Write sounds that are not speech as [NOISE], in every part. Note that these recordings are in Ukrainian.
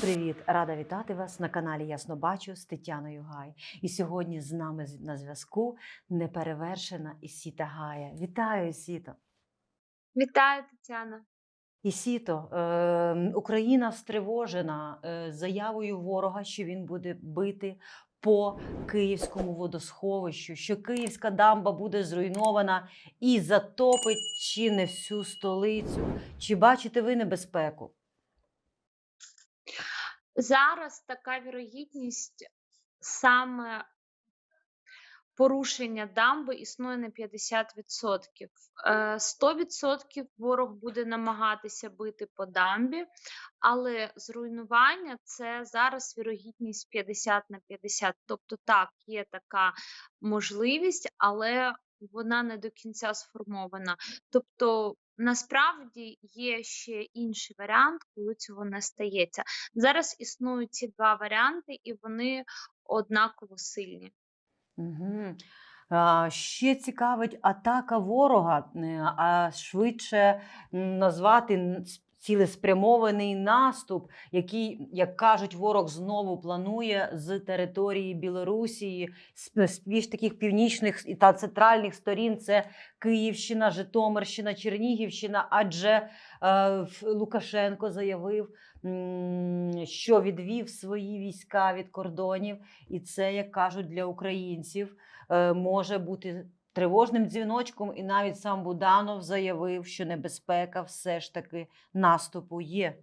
привіт! Рада вітати вас на каналі Ясно Бачу з Тетяною Гай. І сьогодні з нами на зв'язку неперевершена Ісіта Гая. Вітаю, Ісіто! Вітаю, Тетяна. Ісіто, е, Україна встривожена е, заявою ворога, що він буде бити по Київському водосховищу, що Київська дамба буде зруйнована і затопить чи не всю столицю. Чи бачите ви небезпеку? Зараз така вірогідність саме порушення дамби існує на 50%. Е, 100% ворог буде намагатися бити по дамбі, але зруйнування це зараз вірогідність 50 на 50. Тобто, так, є така можливість, але вона не до кінця сформована. Тобто, насправді є ще інший варіант, коли цього не стається. Зараз існують ці два варіанти, і вони однаково сильні. Угу. А, ще цікавить атака ворога, е, а швидше назвати цілеспрямований наступ, який, як кажуть, ворог знову планує з території Білорусі, з більш таких північних та центральних сторін. Це Київщина, Житомирщина, Чернігівщина. Адже е, Лукашенко заявив, що відвів свої війська від кордонів. І це, як кажуть, для українців е, може бути тривожним дзвіночком. І навіть сам Буданов заявив, що небезпека все ж таки наступу є.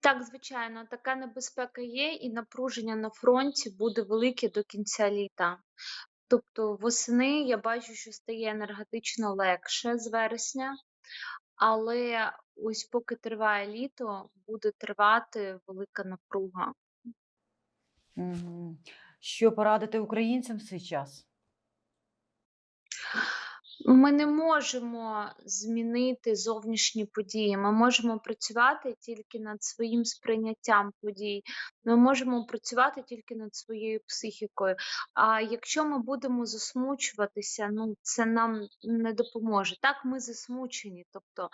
Так, звичайно, така небезпека є, і напруження на фронті буде велике до кінця літа. Тобто восени я бачу, що стає енергетично легше з вересня, але ось поки триває літо, буде тривати велика напруга. Що порадити українцям в цей час? Ми не можемо змінити зовнішні події. Ми можемо працювати тільки над своїм сприйняттям подій. Ми можемо працювати тільки над своєю психікою. А якщо ми будемо засмучуватися, ну це нам не допоможе. Так, ми засмучені. Тобто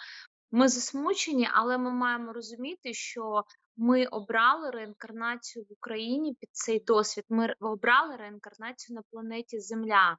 ми засмучені, але ми маємо розуміти, що ми обрали реінкарнацію в Україні під цей досвід. Ми обрали реінкарнацію на планеті Земля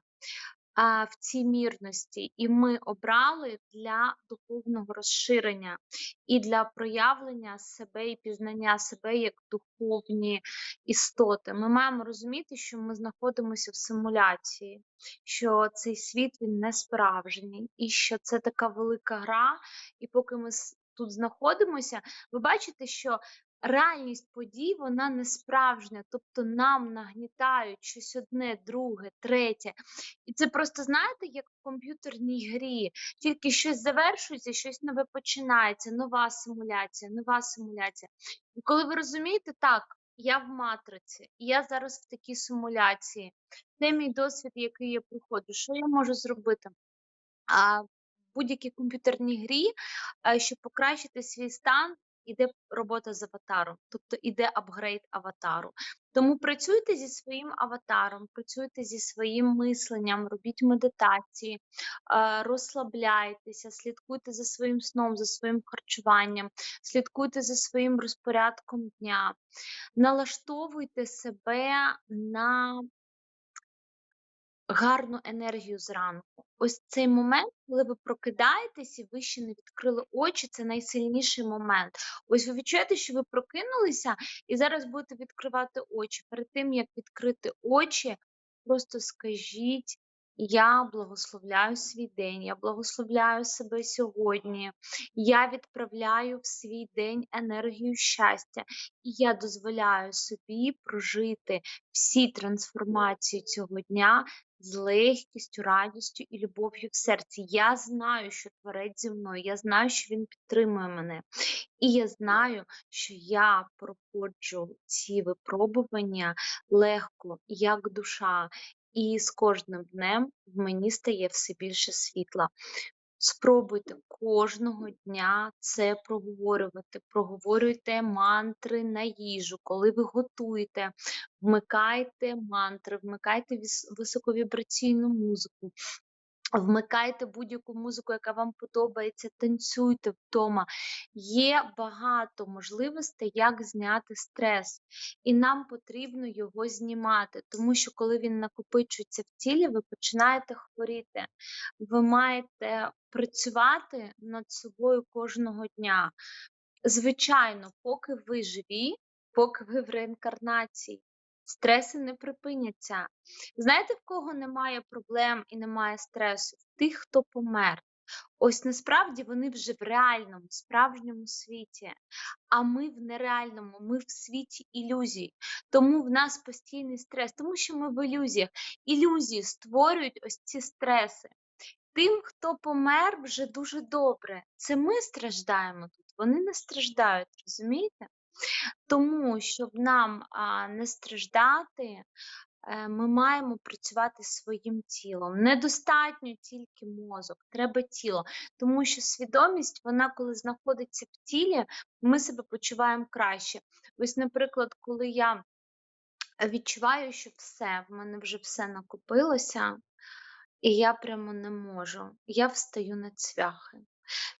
в цій мірності, і ми обрали для духовного розширення і для проявлення себе і пізнання себе як духовні істоти. Ми маємо розуміти, що ми знаходимося в симуляції, що цей світ він не справжній, і що це така велика гра. І поки ми тут знаходимося, ви бачите, що реальність подій вона не справжня, тобто нам нагнітають щось одне, друге, третє. І це просто знаєте, як в комп'ютерній грі. Тільки щось завершується, щось нове починається, нова симуляція, нова симуляція. І коли ви розумієте, так, я в матриці, я зараз в такій симуляції. Це мій досвід, який я проходжу. Що я можу зробити? А в будь-якій комп'ютерній грі, е, щоб покращити свій стан, іде робота з аватаром, тобто іде апгрейд аватару. Тому працюйте зі своїм аватаром, працюйте зі своїм мисленням, робіть медитації, е, розслабляйтеся, слідкуйте за своїм сном, за своїм харчуванням, слідкуйте за своїм розпорядком дня, налаштовуйте себе на гарну енергію зранку. Ось цей момент, коли ви прокидаєтесь і ви ще не відкрили очі, це найсильніший момент. Ось ви відчуєте, що ви прокинулися і зараз будете відкривати очі. Перед тим як відкрити очі, просто скажіть. Я благословляю свій день, я благословляю себе сьогодні. Я відправляю в свій день енергію щастя, і я дозволяю собі прожити всі трансформації цього дня з легкістю, радістю і любов'ю в серці. Я знаю, що творець зі мною, я знаю, що він підтримує мене. І я знаю, що я проходжу ці випробування легко, як душа, і з кожним днем в мені стає все більше світла. Спробуйте кожного дня це проговорювати. Проговорюйте мантри на їжу, коли ви готуєте, вмикайте мантри, вмикайте високовібраційну музику. Вмикайте будь-яку музику, яка вам подобається, танцюйте вдома. Є багато можливостей, як зняти стрес, і нам потрібно його знімати, тому що коли він накопичується в тілі, ви починаєте хворіти. Ви маєте працювати над собою кожного дня. Звичайно, поки ви живі, поки ви в реінкарнації, стреси не припиняться. Знаєте, в кого немає проблем і немає стресу? В тих, хто помер. Ось насправді вони вже в реальному, справжньому світі, а ми в нереальному, ми в світі ілюзій. Тому в нас постійний стрес, тому що ми в ілюзіях. Ілюзії створюють ось ці стреси. Тим, хто помер, вже дуже добре. Це ми страждаємо тут, вони не страждають, розумієте? Тому, щоб нам а, не страждати, е, ми маємо працювати своїм тілом. Недостатньо тільки мозок, треба тіло. Тому що свідомість, вона, коли знаходиться в тілі, ми себе почуваємо краще. Ось, наприклад, коли я відчуваю, що все, в мене вже все накопилося, і я прямо не можу. Я встаю на цвяхи.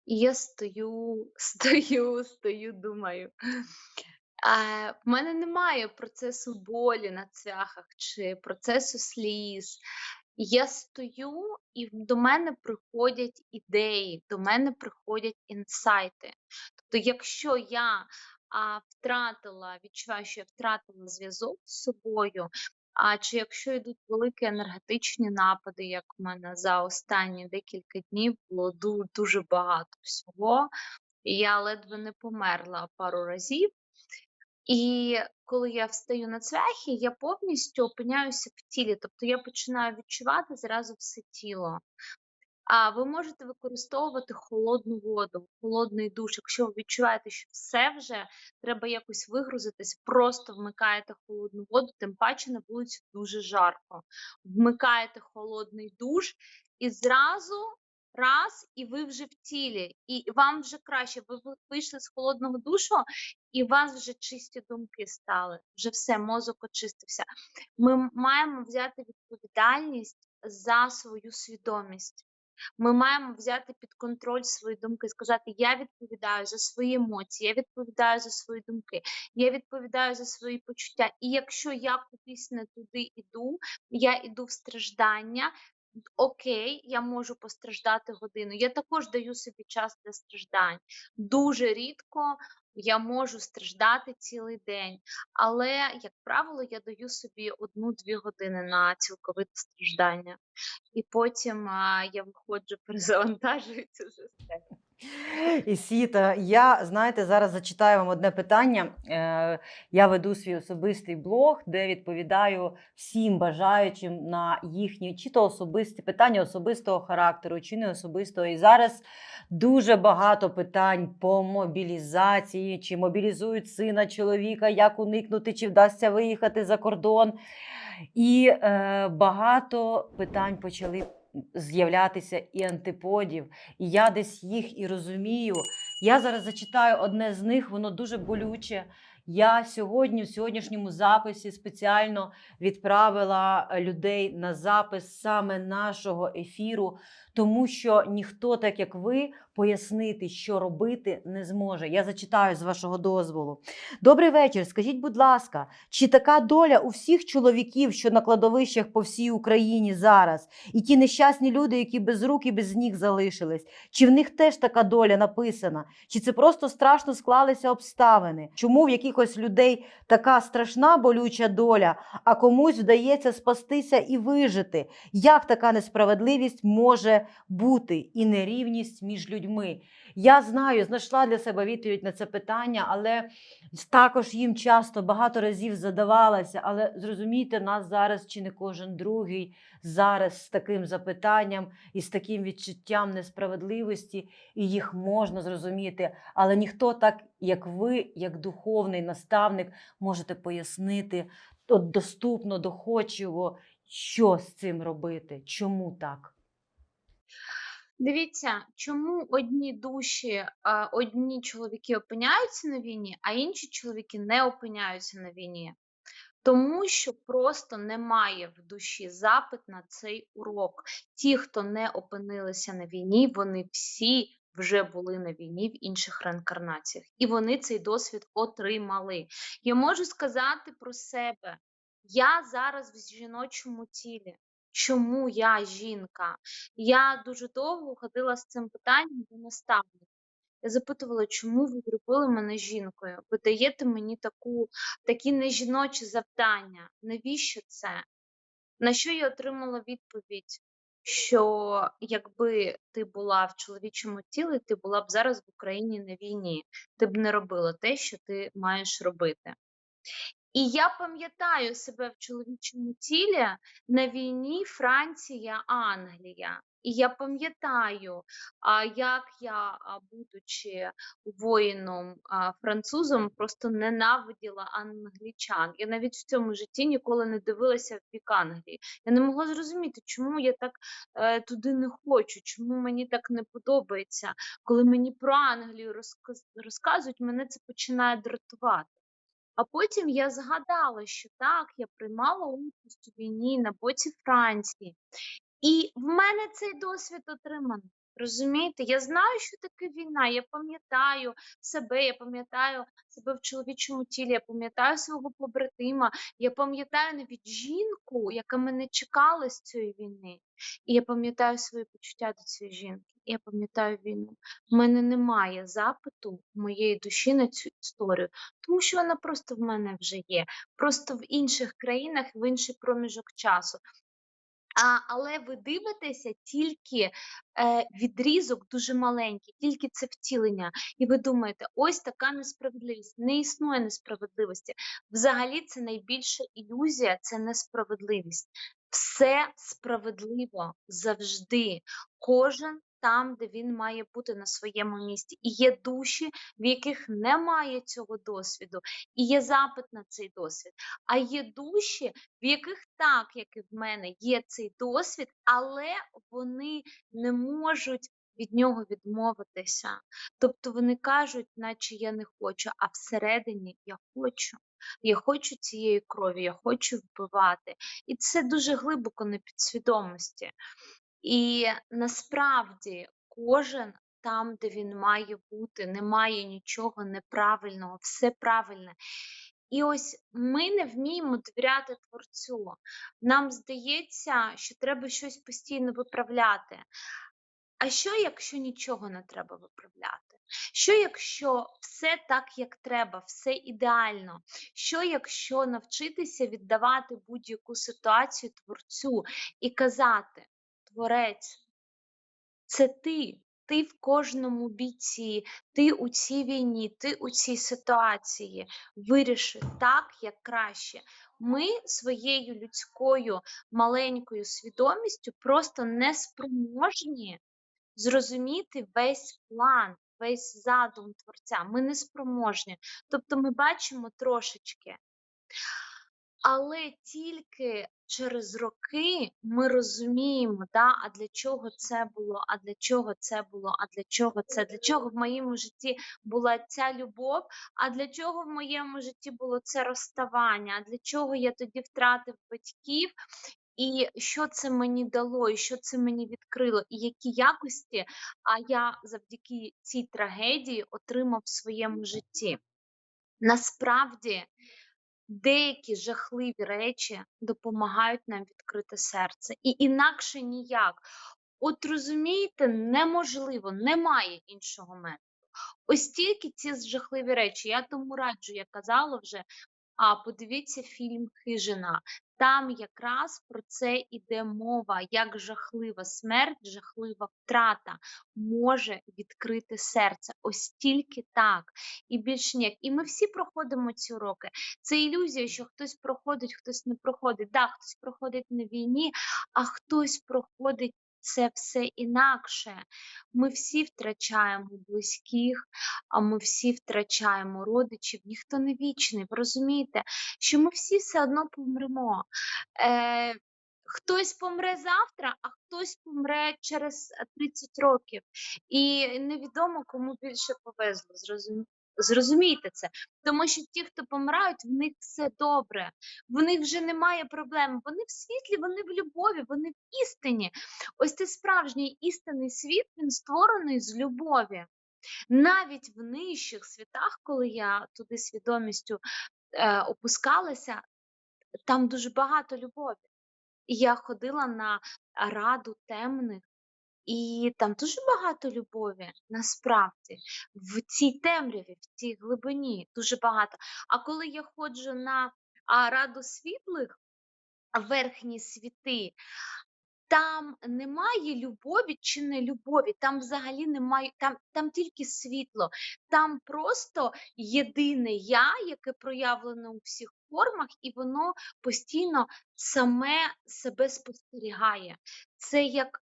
І я стою, [LAUGHS] стою, стою, думаю. А, в мене немає процесу болі на цвяхах чи процесу сліз. Я стою, і до мене приходять ідеї, до мене приходять інсайти. Тобто, якщо я а, втратила, відчуваю, що я втратила зв'язок з собою, а чи якщо йдуть великі енергетичні напади, як в мене за останні декілька днів було ду- дуже багато всього, я ледве не померла пару разів. І коли я встаю на цвяхи, я повністю опиняюся в тілі, тобто я починаю відчувати зразу все тіло. А ви можете використовувати холодну воду, холодний душ. Якщо ви відчуваєте, що все вже треба якось вигрузитись, просто вмикаєте холодну воду, тим паче на вулиці дуже жарко. Вмикаєте холодний душ і зразу раз, і ви вже в тілі, і вам вже краще. Ви ви вийшли з холодного душу, і у вас вже чисті думки стали. Вже все, мозок очистився. Ми маємо взяти відповідальність за свою свідомість. Ми маємо взяти під контроль свої думки, сказати: я відповідаю за свої емоції, я відповідаю за свої думки, я відповідаю за свої почуття. І якщо я кудись не туди іду, я іду в страждання. Окей, я можу постраждати годину. Я також даю собі час для страждань. Дуже рідко я можу страждати цілий день, але, як правило, я даю собі одну-дві години на цілковите страждання. І потім а, я виходжу, [LAUGHS] перезавантажуюся вже з І Сіта, я знаєте, зараз зачитаю вам одне питання. Е, Я веду свій особистий блог, де відповідаю всім бажаючим на їхні чи то особисті питання особистого характеру, чи не особистого. І зараз дуже багато питань по мобілізації, чи мобілізують сина чоловіка, як уникнути, чи вдасться виїхати за кордон. І е, багато питань почали з'являтися і антиподів. І я десь їх і розумію. Я зараз зачитаю одне з них, воно дуже болюче. Я сьогодні, в сьогоднішньому записі, спеціально відправила е, людей на запис саме нашого ефіру, тому що ніхто, так як ви, пояснити, що робити, не зможе. Я зачитаю з вашого дозволу. Добрий вечір. Скажіть, будь ласка, чи така доля у всіх чоловіків, що на кладовищах по всій Україні зараз, і ті нещасні люди, які без рук і без ніг залишились, чи в них теж така доля написана? Чи це просто страшно склалися обставини? Чому в якихось людей така страшна болюча доля, а комусь вдається спастися і вижити? Як така несправедливість бути і нерівність між людьми? Я знаю, знайшла для себе відповідь на це питання, але також їм часто багато разів задавалася. Але зрозумійте, нас зараз чи не кожен другий зараз з таким запитанням і з таким відчуттям несправедливості, і їх можна зрозуміти. Але ніхто так, як ви, як духовний наставник, можете пояснити от доступно, доходчиво, що з цим робити, чому так. Дивіться, чому одні душі, одні чоловіки опиняються на війні, а інші чоловіки не опиняються на війні. Тому що просто немає в душі запит на цей урок. Ті, хто не опинилися на війні, вони всі вже були на війні в інших реінкарнаціях, і вони цей досвід отримали. Я можу сказати про себе: я зараз в жіночому тілі. Чому я жінка? Я дуже довго ходила з цим питанням до наставника. Я запитувала, чому ви зробили мене жінкою? Ви даєте мені таку, такі нежіночі завдання. Навіщо це? На що я отримала відповідь, що якби ти була в чоловічому тілі, ти була б зараз в Україні на війні. Ти б не робила те, що ти маєш робити. І я пам'ятаю себе в чоловічому тілі на війні Франція, Англія. І я пам'ятаю, як я, будучи воїном французом, просто ненавиділа англічан. Я навіть в цьому житті ніколи не дивилася в бік Англії. Я не могла зрозуміти, чому я так е, туди не хочу, чому мені так не подобається. Коли мені про Англію розказ- розказують, мене це починає дратувати. А потім я згадала, що так, я приймала участь у війні на боці Франції, і в мене цей досвід отриманий. Розумієте, я знаю, що таке війна. Я пам'ятаю себе, я пам'ятаю себе в чоловічому тілі, я пам'ятаю свого побратима, я пам'ятаю навіть жінку, яка мене чекала з цієї війни. І я пам'ятаю свої почуття до цієї жінки. Я пам'ятаю війну. У мене немає запиту моєї душі на цю історію, тому що вона просто в мене вже є. Просто в інших країнах, в інший проміжок часу. А, але ви дивитеся тільки е, відрізок дуже маленький, тільки це втілення. І ви думаєте, ось така несправедливість. Не існує несправедливості. Взагалі, це найбільша ілюзія, це несправедливість. Все справедливо завжди. Кожен там, де він має бути на своєму місці. І є душі, в яких немає цього досвіду, і є запит на цей досвід. А є душі, в яких так, як і в мене, є цей досвід, але вони не можуть від нього відмовитися. Тобто вони кажуть, наче я не хочу, а всередині я хочу. Я хочу цієї крові, я хочу вбивати. І це дуже глибоко на підсвідомості. І насправді кожен там, де він має бути, немає нічого неправильного, все правильне. І ось ми не вміємо довіряти творцю. Нам здається, що треба щось постійно виправляти. А що, якщо нічого не треба виправляти? Що, якщо все так, як треба, все ідеально? Що, якщо навчитися віддавати будь-яку ситуацію творцю і казати: Творець, це ти. Ти в кожному бійці, ти у цій війні, ти у цій ситуації. Виріши так, як краще. Ми своєю людською маленькою свідомістю просто не спроможні зрозуміти весь план, весь задум творця. Ми не спроможні. Тобто ми бачимо трошечки. Але тільки через роки ми розуміємо, да, а для чого це було, а для чого це було, а для чого це, для чого в моєму житті була ця любов, а для чого в моєму житті було це розставання, а для чого я тоді втратив батьків, і що це мені дало, і що це мені відкрило, і які якості а я завдяки цій трагедії отримав в своєму житті. Насправді деякі жахливі речі допомагають нам відкрити серце. І інакше ніяк. От розумієте, неможливо, немає іншого методу. Ось тільки ці жахливі речі. Я тому раджу, я казала вже. А подивіться фільм Хижина. Там якраз про це іде мова, як жахлива смерть, жахлива втрата може відкрити серце. Ось тільки так. І більш ніяк. І ми всі проходимо ці уроки. Це ілюзія, що хтось проходить, хтось не проходить. Так, хтось проходить на війні, а хтось проходить це все інакше. Ми всі втрачаємо близьких, а ми всі втрачаємо родичів. Ніхто не вічний. Ви розумієте, що ми всі все одно помремо. Е, Хтось помре завтра, а хтось помре через 30 років. І невідомо, кому більше повезло. Зрозум... Зрозумійте це, тому що ті, хто помирають, в них все добре, в них вже немає проблем. Вони в світлі, вони в любові, вони в істині. Ось цей справжній істинний світ він створений з любові. Навіть в нижчих світах, коли я туди свідомістю е, опускалася, там дуже багато любові. І я ходила на раду темних, і там дуже багато любові, насправді, в цій темряві, в цій глибині, дуже багато. А коли я ходжу на раду світлих, верхні світи, там немає любові чи не любові, там взагалі немає, там, там тільки світло, там просто єдине я, яке проявлено у всіх формах, і воно постійно саме себе спостерігає. Це як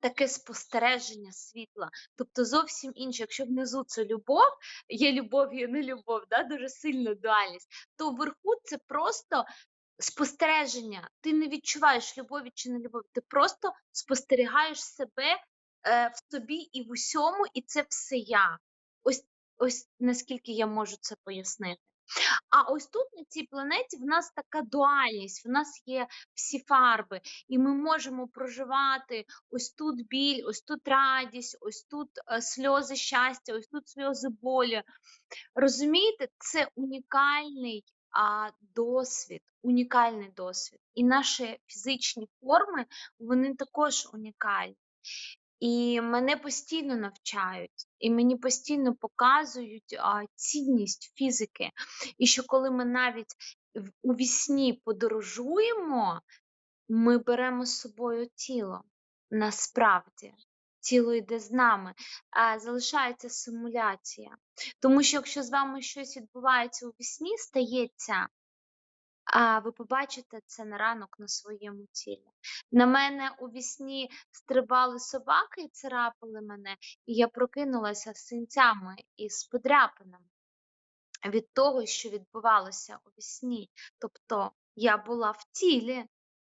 таке спостереження світла. Тобто зовсім інше. Якщо внизу це любов, є любов, є не любов, да? дуже сильна дуальність, то вверху це просто спостереження. Ти не відчуваєш любові чи не любові, ти просто спостерігаєш себе е, в собі і в усьому, і це все я. Ось, ось наскільки я можу це пояснити. А ось тут на цій планеті в нас така дуальність, в нас є всі фарби, і ми можемо проживати ось тут біль, ось тут радість, ось тут е, сльози щастя, ось тут сльози болі. Розумієте, це унікальний а, досвід, унікальний досвід. І наші фізичні форми, вони також унікальні. І мене постійно навчають, і мені постійно показують а, цінність фізики. І що коли ми навіть у вісні подорожуємо, ми беремо з собою тіло. Насправді, тіло йде з нами, а залишається симуляція. Тому що якщо з вами щось відбувається у вісні, стається, а ви побачите це на ранок на своєму тілі. На мене у вісні стрибали собаки і царапали мене, і я прокинулася з синцями і з подряпинами від того, що відбувалося у вісні. Тобто я була в тілі,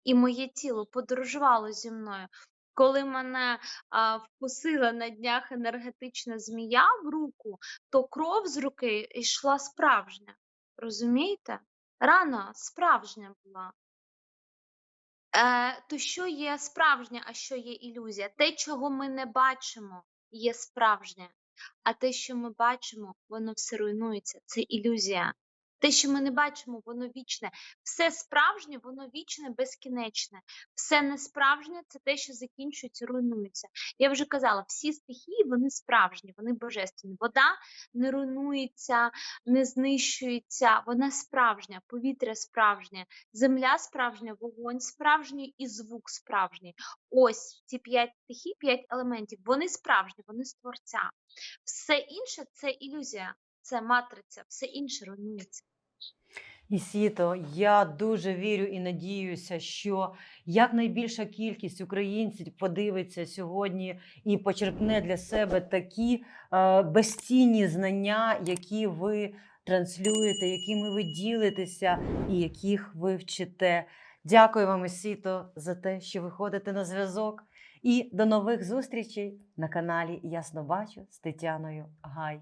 і моє тіло подорожувало зі мною. Коли мене а, вкусила на днях енергетична змія в руку, то кров з руки йшла справжня. Розумієте? Рана справжня була. Е, то що є справжнє, а що є ілюзія? Те, чого ми не бачимо, є справжнє. А те, що ми бачимо, воно все руйнується. Це ілюзія. Те, що ми не бачимо, воно вічне. Все справжнє, воно вічне, безкінечне. Все несправжнє це те, що закінчується, руйнується. Я вже казала, всі стихії вони справжні, вони божественні. Вода не руйнується, не знищується, вона справжня, повітря справжнє, земля справжня, вогонь справжній і звук справжній. Ось ці п'ять стихій, п'ять елементів, вони справжні, вони з творця. Все інше це ілюзія, це матриця, все інше руйнується. Ісіто, я дуже вірю і надіюся, що якнайбільша кількість українців подивиться сьогодні і почерпне для себе такі е, безцінні знання, які ви транслюєте, якими ви ділитеся і яких ви вчите. Дякую вам, Ісіто, за те, що ви ходите на зв'язок. І до нових зустрічей на каналі Ясно Бачу з Тетяною Гай.